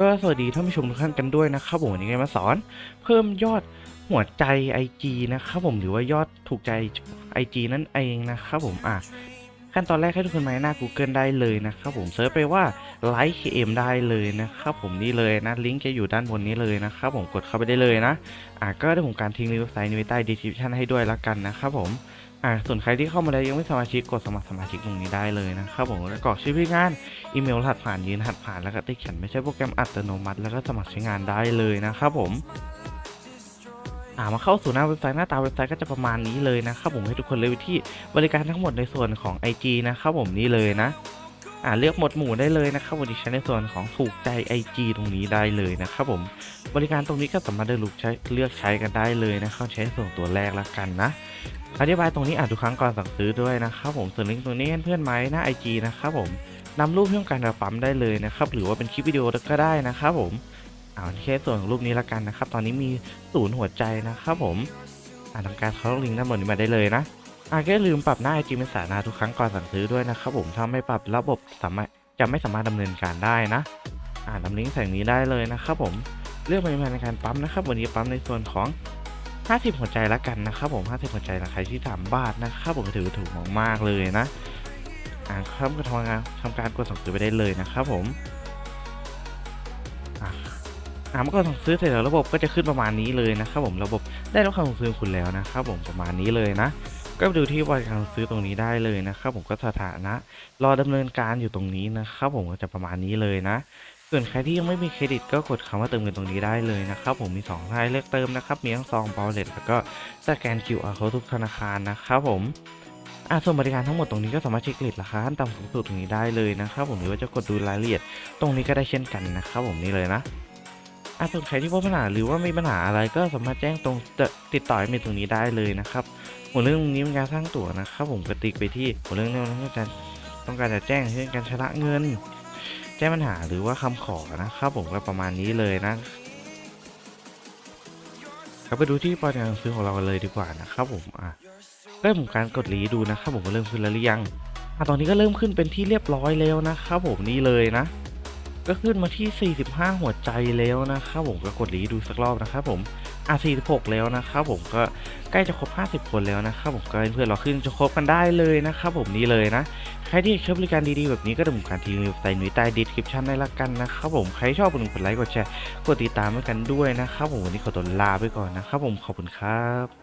ก็สวัสดีท่านผู้ชมทุกท่านกันด้วยนะครับผมวันนี้ก็มาสอน เพิ่มยอดหัวใจ IG นะครับผมหรือว่ายอดถูกใจ IG นั่นเองนะครับผมอะขั้นตอนแรกให้ทุกคนมาหน้า Google ได้เลยนะครับผมเซิร์ชไปว่า Like KM ได้เลยนะครับผมนี่เลยนะลิงก์จะอยู่ด้านบนนี้เลยนะครับผมกดเข้าไปได้เลยนะอะก็ได้ผมการทิ้งลิงก์ไซต์นี้ไว้ใต้ description ให้ด้วยละกันนะครับผม อ่าส่วนใครที่เข้ามาแล้วยังไม่สมาชิกกดสมัครสมาชิกตรงนี้ได้เลยนะครับผมแล้วกรอกชื่อพี่งานอีเมลรหัสผ่านยืนรหัสผ่านแล้วก็ติ๊กเขียนไม่ใช่โปรแกรมอัตโนมัติ แล้วก็สมัครใช้งานได้เลยนะครับผมอ่ามาเข้าสู่หน้าเว็บไซต์หน้าตาเว็บไซต์ก็จะประมาณนี้เลยนะครับผมให้ทุกคนเลยที่บริการทั้งหมดในส่วนของ IG นะครับผมนี่เลยนะ อ่าเลือกหมวดหมู่ได้เลยนะครับวันนี้ใช้ในส่วนของถูกใจ IG ตรงนี้ได้เลยนะครับผมบริการตรงนี้ก็สามารถได้ลูกใช้เลือกใช้กันได้เลยนะครับใช้ส่วนตัวแรกละกันนะอธิบายตรงนี้อ่านทุกครั้งก่อนสั่งซื้อด้วยนะครับผมส่วนลิงก์ตรงนี้ให้เพื่อนไหมหน้า IG นะครับผมนำรูปที่ต้องการจะปั๊มได้เลยนะครับหรือว่าเป็นคลิปวิดีโอก็ได้นะครับผมเอาแค่ส่วนของรูปนี้ละกันนะครับ ตอนนี้มีศูนย์หัวใจนะครับผมอ่าทำการเข้าลิงก์ด้านบนนี้มาได้เลยนะ อาก็อย่าลืมปรับหน้าไอจีเป็นสาธารณะทุกครั้งก่อนสั่งซื้อด้วยนะครับผมถ้าไม่ปรับระบบสามารถจะไม่สามารถดำเนินการได้นะ อ่านำลิงก์ใส่นี้ได้เลยนะครับผมเลือกปริมาณในการปั๊มนะครับ วันนี้ปั๊มในส่วนของ 50 หัวใจละกันนะครับผม 50 หัวใจราคาที่ 3 บาทนะครับผมถือถูกมากๆเลยนะอ่าครับก็ทำงานทำการกดสั่งซื้อไปได้เลยนะครับผมอ่าเมื่อกดสั่งซื้อเสร็จแล้วระบบก็จะขึ้นประมาณนี้เลยนะครับผมระบบได้รับคำสั่งซื้อคุณแล้วนะครับผมประมาณนี้เลยนะ ก็ดูที่บริการซื้อตรงนี้ได้เลยนะครับ ผมก็สถานะรอดำเนินการอยู่ตรงนี้นะครับ ผมก็จะประมาณนี้เลยนะส่วนใครที่ยังไม่มีเครดิตก็กดคำว่าเติมเงินตรงนี้ได้เลยนะครับผมมี2รายเลือกเติมนะครับมีทั้งซองเบลเลตแล้วก็สแกน QR code ทุกธนาคารนะครับผมอ่าส่วนบริการทั้งหมดตรงนี้ก็สามารถเช็คเลทราคาขั้นต่ำสูงสุดตรงนี้ได้เลยนะครับผมหรือว่าจะกดดูรายละเอียดตรงนี้ก็ได้เช่นกันนะครับผมนี่เลยนะาส่วนใครที่พบปัญหาหรือว่ามีปัญหาอะไรก็สามารถแจ้งตรงติดต่อให้เมตรงนี้ได้เลยนะครับหัวเรื่องตรงนี้เป็นการสร้างตั๋วนะครับผมกระติกไปที่หัวเรื่องนี้ต้องการต้องการจะแจ้งเรื่องการชำระเงิน แจ้งปัญหาหรือว่าคำขอนะครับผมก็ประมาณนี้เลยนะก็ไปดูที่บริการซื้อของเรากันเลยดีกว่านะครับผมอะเริ่มการกดรีดูนะครับผมก็เริ่มขึ้นแล้วหรือยังอะตอนนี้ก็เริ่มขึ้นเป็นที่เรียบร้อยแล้วนะครับผมนี่เลยนะ ก็ขึ้นมาที่ 45 หัวใจแล้วนะครับผมก็กดรีดูสักรอบนะครับผมอะ46 แล้วนะครับผมก็ใกล้จะครบ 50 คนแล้วนะครับผมก็เพื่อนเราขึ้นจะครบกันได้เลยนะครับผมนี่เลยนะใครที่ช้บบริการดีๆแบบนี้ก็ดำเนินการที่ลิงก์ใส่หนุยใต้ description ได้ละกันนะครับผมใครชอบกดกดไลค์กดแชร์กดติดตามให้กันด้วยนะครับผมวันนี้ขอตัวลาไปก่อนนะครับผมขอบคุณครับ